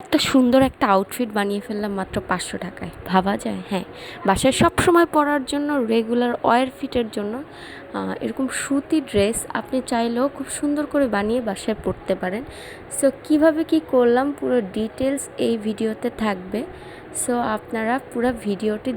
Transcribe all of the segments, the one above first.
একটা সুন্দর একটা আউটফিট বানিয়ে ফেললাম মাত্র পাঁচশো টাকায়। ভাবা যায় হ্যাঁ। বাসায় সব সময় পরার জন্য রেগুলার ওয়ার ফিটের জন্য এরকম সুতি ড্রেস আপনি চাইলেও খুব সুন্দর করে বানিয়ে বাসায় পরতে পারেন। সো কীভাবে কি করলাম, পুরো ডিটেলস এই ভিডিওতে থাকবে। সো আপনারা পুরো ভিডিওটি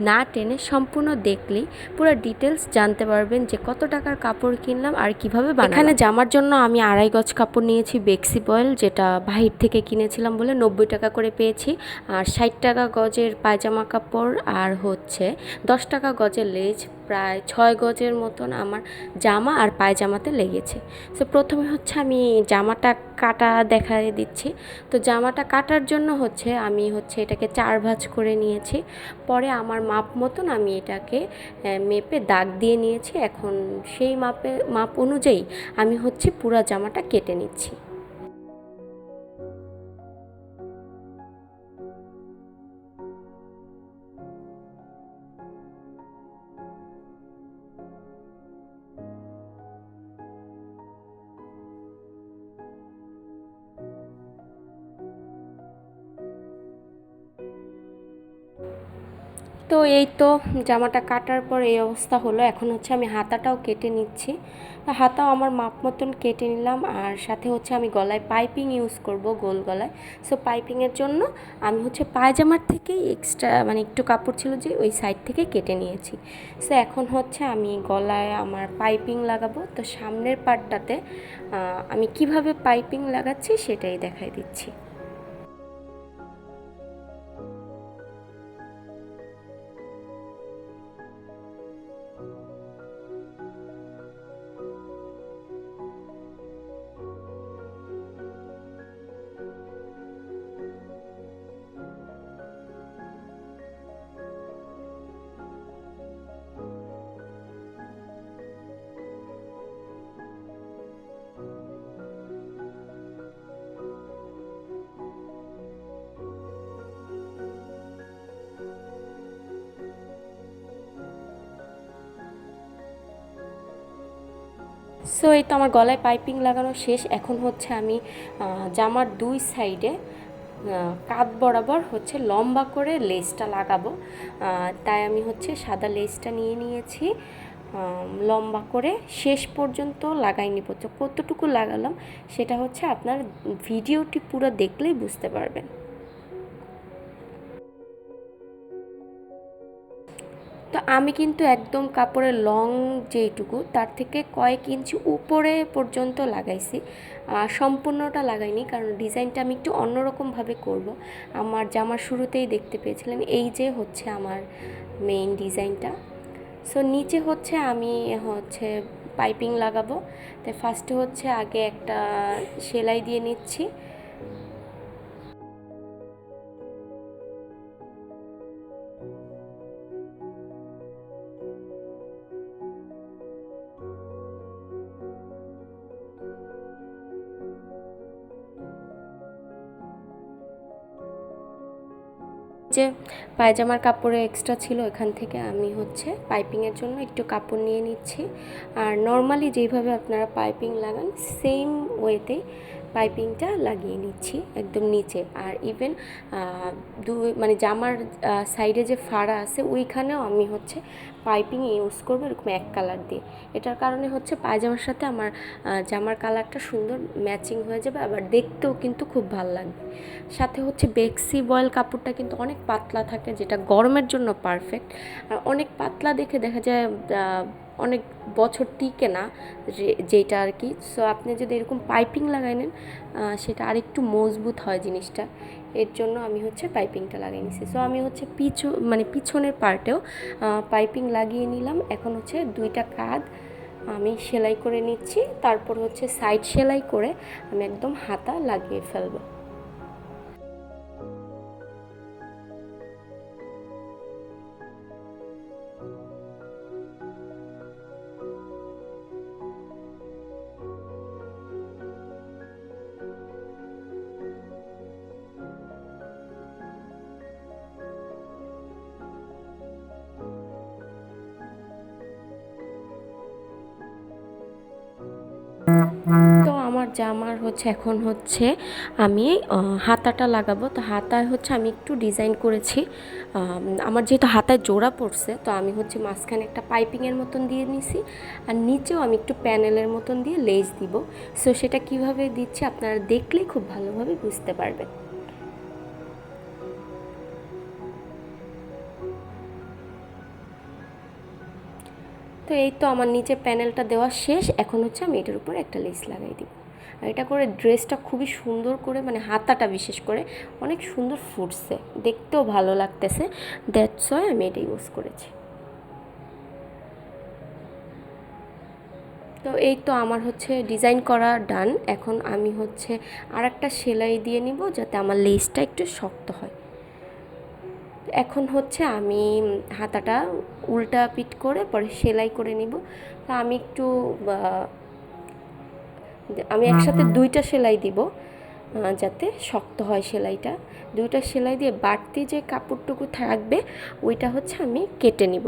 না টেনে সম্পূর্ণ দেখলেই পুরো ডিটেলস জানতে পারবেন যে কত টাকার কাপড় কিনলাম আর কীভাবে। এখানে জামার জন্য আমি আড়াই গজ কাপড় নিয়েছি বেক্সি বয়েল যেটা বাহির থেকে কিনেছিলাম বলে নব্বই টাকা করে পেয়েছি আর ষাট টাকা গজের পায়জামা কাপড় আর হচ্ছে দশ টাকা গজের লেজ প্রায় ছয় গজের মতন আমার জামা আর পায়জামাতে লেগেছে। তো প্রথমে হচ্ছে আমি জামাটা কাটা দেখা দিচ্ছি। তো জামাটা কাটার জন্য হচ্ছে আমি হচ্ছে এটাকে চার ভাঁজ করে নিয়েছি। পরে আমার মাপ মতন আমি এটাকে মেপে দাগ দিয়ে নিয়েছি। এখন সেই মাপে, মাপ অনুযায়ী আমি হচ্ছে পুরো জামাটা কেটে নিচ্ছি। তো এই তো জামাটা কাটার পর এই অবস্থা হলো। এখন হচ্ছে আমি হাতাটাও কেটে নিচ্ছি। হাতাও আমার মাপ মতন কেটে নিলাম আর সাথে হচ্ছে আমি গলায় পাইপিং ইউজ করব গোল গলায়। সো পাইপিংয়ের জন্য আমি হচ্ছে পায়জামার থেকেই এক্সট্রা মানে একটু কাপড় ছিল যে ওই সাইড থেকে কেটে নিয়েছি। সো এখন হচ্ছে আমি গলায় আমার পাইপিং লাগাবো। তো সামনের পার্টটাতে আমি কীভাবে পাইপিং লাগাচ্ছি সেটাই দেখাই দিচ্ছি। সো এই তো আমার গলায় পাইপিং লাগানো শেষ। এখন হচ্ছে আমি জামার দুই সাইডে কাঁধ বরাবর হচ্ছে লম্বা করে লেসটা লাগাবো। তাই আমি হচ্ছে সাদা লেসটা নিয়ে নিয়েছি। লম্বা করে শেষ পর্যন্ত লাগাইনি তো কতটুকু লাগালাম সেটা হচ্ছে আপনার ভিডিওটি পুরো দেখলেই বুঝতে পারবেন। তো আমি কিন্তু একদম কাপড়ের লং যেইটুকু, তার থেকে কয়েক ইঞ্চি উপরে পর্যন্ত লাগাইছি। সম্পূর্ণটা লাগাইনি, কারণ ডিজাইনটা আমি একটু অন্যরকমভাবে করব। আমার জামার শুরুতেই দেখতে পেয়েছিলেন এই যে হচ্ছে আমার মেইন ডিজাইনটা। সো নিচে হচ্ছে আমি হচ্ছে পাইপিং লাগাবো। তাই ফার্স্টে হচ্ছে আগে একটা সেলাই দিয়ে নিচ্ছি। যে পায়জামার কাপড়ে এক্সট্রা ছিল এখান থেকে আমি হচ্ছে পাইপিংয়ের জন্য একটু কাপড় নিয়ে নিচ্ছি। আর নর্মালি যেইভাবে আপনারা পাইপিং লাগান সেম ওয়েতেই পাইপিংটা লাগিয়ে নিচ্ছি একদম নিচে। আর ইভেন দুই মানে জামার সাইডে যে ফাড়া আছে, ওইখানেও আমি হচ্ছে পাইপিং ইউজ করব এরকম এক কালার দিয়ে। এটার কারণে হচ্ছে পায়জামার সাথে আমার জামার কালারটা সুন্দর ম্যাচিং হয়ে যাবে, আবার দেখতেও কিন্তু খুব ভালো লাগবে। সাথে হচ্ছে বেক্সি বয়েল কাপড়টা কিন্তু অনেক পাতলা থাকে, যেটা গরমের জন্য পারফেক্ট আর অনেক পাতলা দেখে দেখা যায় অনেক বছর টিকে না যেটা আর কি। সো আপনি যদি এরকম পাইপিং লাগাই নেন সেটা আরেকটু মজবুত হয় জিনিসটা। এর জন্য আমি হচ্ছে পাইপিংটা লাগিয়ে নিছি। সো আমি হচ্ছে পিছু মানে পিছনের পার্টেও পাইপিং লাগিয়ে নিলাম। এখন হচ্ছে দুইটা কাঁধ আমি সেলাই করে নিচ্ছি। তারপর হচ্ছে সাইড সেলাই করে আমি একদম হাতা লাগিয়ে ফেলব। তো আমার হচ্ছে এখন হচ্ছে আমি হাতাটা লাগাবো। তো হাতায় হচ্ছে আমি একটু ডিজাইন করেছি। আমার যেহেতু হাতায় জোড়া পড়ছে, তো আমি হচ্ছে মাঝখানে একটা পাইপিংয়ের মতন দিয়ে নিছি। আর নিচেও আমি একটু প্যানেলের মতন দিয়ে লেজ দিব। সো সেটা কীভাবে দিচ্ছি আপনারা দেখলেই খুব ভালোভাবে বুঝতে পারবেন। তো এই তো আমার নিচে প্যানেলটা দেওয়া শেষ। এখন হচ্ছে আমি এটার উপর একটা লেস লাগাই দিব। এটা করে ড্রেসটা খুবই সুন্দর করে মানে হাতাটা বিশেষ করে, অনেক সুন্দর ফুটছে। দেখতেও ভালো লাগতেছে। দ্যাটস ওয়াই আমি এটা ইউজ করেছি। তো এই তো আমার হচ্ছে ডিজাইন করা ডান এখন আমি হচ্ছে আর একটা সেলাই দিয়ে নিব যাতে আমার লেসটা একটু শক্ত হয়। এখন হচ্ছে আমি হাতাটা উল্টা পিট করে পরে সেলাই করে নিব। তা আমি একটু আমি একসাথে দুইটা সেলাই দিব যাতে শক্ত হয় সেলাইটা। দুইটা সেলাই দিয়ে বাড়তি যে কাপড়টুকু থাকবে ওইটা হচ্ছে আমি কেটে নিব।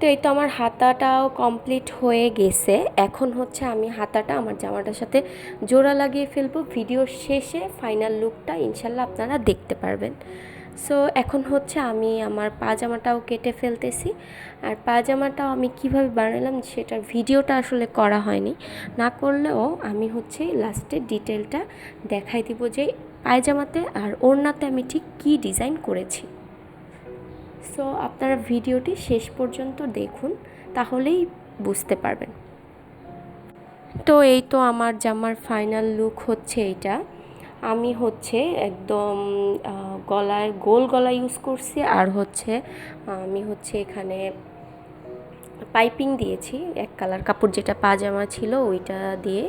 তো এই তো আমার হাতাটাও কমপ্লিট হয়ে গেছে। এখন হচ্ছে আমি হাতাটা আমার জামাটার সাথে জোড়া লাগিয়ে ফেলব। ভিডিওর শেষে ফাইনাল লুকটা ইনশাল্লাহ আপনারা দেখতে পারবেন। সো এখন হচ্ছে আমি আমার পাজামাটাও কেটে ফেলতেছি। আর পাজামাটাও আমি কীভাবে বানালাম সেটার ভিডিওটা আসলে করা হয়নি। না করলেও আমি হচ্ছে লাস্টে ডিটেলটা দেখাই দিব যে পায়জামাতে আর ওড়নাতে আমি ঠিক কী ডিজাইন করেছি। সো আপনারা ভিডিওটি শেষ পর্যন্ত দেখুন, তাহলেই বুঝতে পারবেন। তো এই তো আমার জামার ফাইনাল লুক হচ্ছে এইটা। আমি হচ্ছে একদম গলায়, গোল গলা ইউজ করছি, আর হচ্ছে, আমি হচ্ছে এখানে পাইপিং দিয়েছি, এক কালার কাপড় যেটা পাজামা ছিল ওইটা দিয়ে।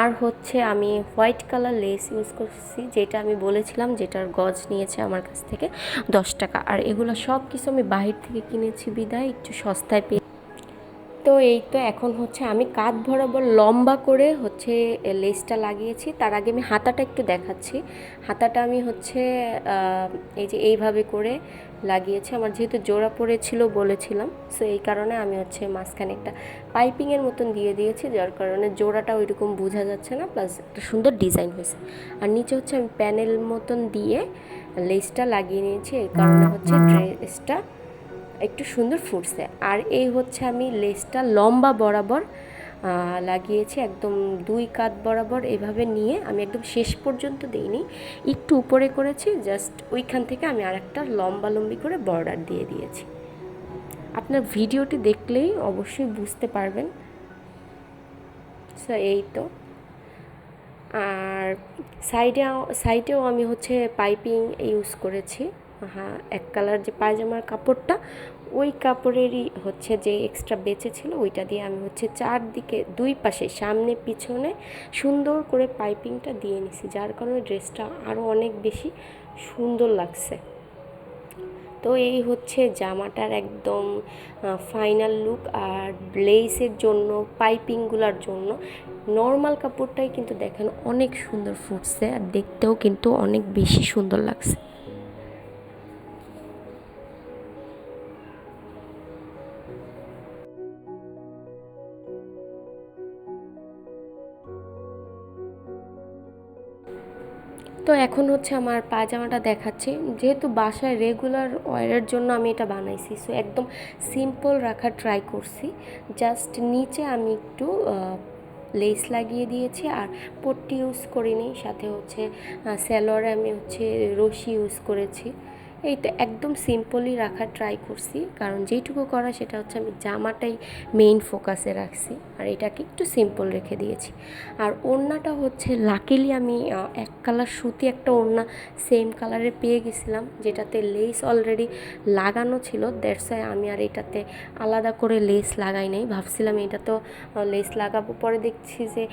আর হচ্ছে আমি হোয়াইট কালার লেস ইউজ করছি, যেটা আমি বলেছিলাম যেটার গজ নিয়েছে আমার কাছ থেকে দশ টাকা। আর এগুলো সব কিছু আমি বাহির থেকে কিনেছি বিদায়, একটু সস্তায় পেয়ে তো এই তো এখন হচ্ছে আমি কাঁধ বরাবর লম্বা করে হচ্ছে লেসটা লাগিয়েছি। তার আগে আমি হাতাটা একটু দেখাচ্ছি। হাতাটা আমি হচ্ছে এই যে এইভাবে করে লাগিয়েছি। আমার যেহেতু জোড়া পড়েছিল বলেছিলাম সো এই কারণে আমি হচ্ছে মাঝখানে একটা পাইপিংয়ের মতন দিয়ে দিয়েছি যার কারণে জোড়াটা ওইরকম বোঝা যাচ্ছে না প্লাস একটা সুন্দর ডিজাইন হয়েছে। আর নিচে হচ্ছে আমি প্যানেল মতন দিয়ে লেসটা লাগিয়ে নিয়েছি এই কারণে হচ্ছে ড্রেসটা একটু সুন্দর ফুটছে। আর এই হচ্ছে আমি লেসটা লম্বা বরাবর লাগিয়েছি একদম দুই কাত বরাবর এভাবে নিয়ে আমি একদম শেষ পর্যন্ত দিইনি। একটু উপরে করেছি, জাস্ট ওইখান থেকে আমি আর একটা লম্বা লম্বি করে বর্ডার দিয়ে দিয়েছি। আপনার ভিডিওটি দেখলেই অবশ্যই বুঝতে পারবেন। সো এই তো। আর সাইডে সাইডেও আমি হচ্ছে পাইপিং ইউজ করেছি। এক কালার যে পায়জামার কাপড়টা, ওই কাপড়েরই হচ্ছে যে এক্সট্রা বেঁচে ছিল, ওইটা দিয়ে আমি হচ্ছে চারদিকে, দুই পাশে, সামনে, পিছনে সুন্দর করে পাইপিংটা দিয়ে নিছি, যার কারণে ড্রেসটা আরও অনেক বেশি সুন্দর লাগছে। তো এই হচ্ছে জামাটার একদম ফাইনাল লুক আর ব্লেসের জন্য, পাইপিংগুলোর জন্য। নর্মাল কাপড়টাই কিন্তু দেখেন অনেক সুন্দর ফুটছে আর দেখতেও কিন্তু অনেক বেশি সুন্দর লাগছে। এখন হচ্ছে আমার পায়জামাটা দেখাচ্ছি। যেহেতু বাসায় রেগুলার ওয়ারের জন্য আমি এটা বানাইছি সো একদম সিম্পল রাখার ট্রাই করছি। জাস্ট নিচে আমি একটু লেস লাগিয়ে দিয়েছি আর পট্টি ইউজ করিনি, সাথে হচ্ছে স্যালোয়ারে আমি হচ্ছে রশি ইউজ করেছি। এই তো একদম সিম্পলই রাখার ট্রাই করছি। কারণ যেইটুকু করা সেটা হচ্ছে আমি জামাটাই মেইন ফোকাসে রাখছি। আর এটাকে একটু সিম্পল রেখে দিয়েছি। আর ওড়নাটা হচ্ছে লাকিলি আমি এক কালার সুতি একটা ওড়না সেম কালারে পেয়ে গেছিলাম, যেটাতে লেস অলরেডি লাগানো ছিল। দ্যাটস আমি আর এটাতে আলাদা করে লেস লাগাই নাই। ভাবছিলাম এটা তো লেস লাগাবো। পরে দেখছি যে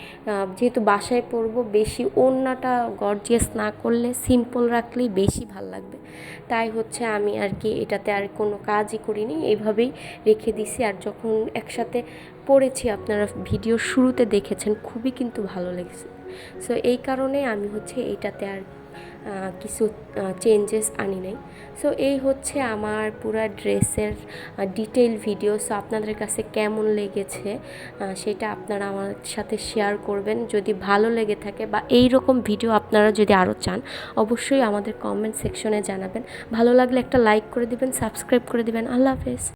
যেহেতু বাসায় পরবো, বেশি ওড়নাটা গর্জিয়াস না করলে সিম্পল রাখলেই বেশি ভালো লাগবে। তাই হচ্ছে আমি আর কি এটাতে আর কোনো কাজই করিনি। এইভাবেই রেখে দিছি আর যখন একসাথে পড়েছি, আপনারা ভিডিও শুরুতে দেখেছেন, খুবই কিন্তু ভালো লেগেছে। সো এই কারণে আমি হচ্ছে এটাতে আর কিছু চেঞ্জেস আনি নাই। সো এই হচ্ছে আমার পুরা ড্রেসের ডিটেইল ভিডিও সো আপনাদের কাছে কেমন লেগেছে সেটা আপনারা আমার সাথে শেয়ার করবেন। যদি ভালো লেগে থাকে বা এই রকম ভিডিও আপনারা যদি আরও চান, অবশ্যই আমাদের কমেন্ট সেকশনে জানাবেন। ভালো লাগলে একটা লাইক করে দিবেন সাবস্ক্রাইব করে দিবেন। আল্লাহ হাফেজ।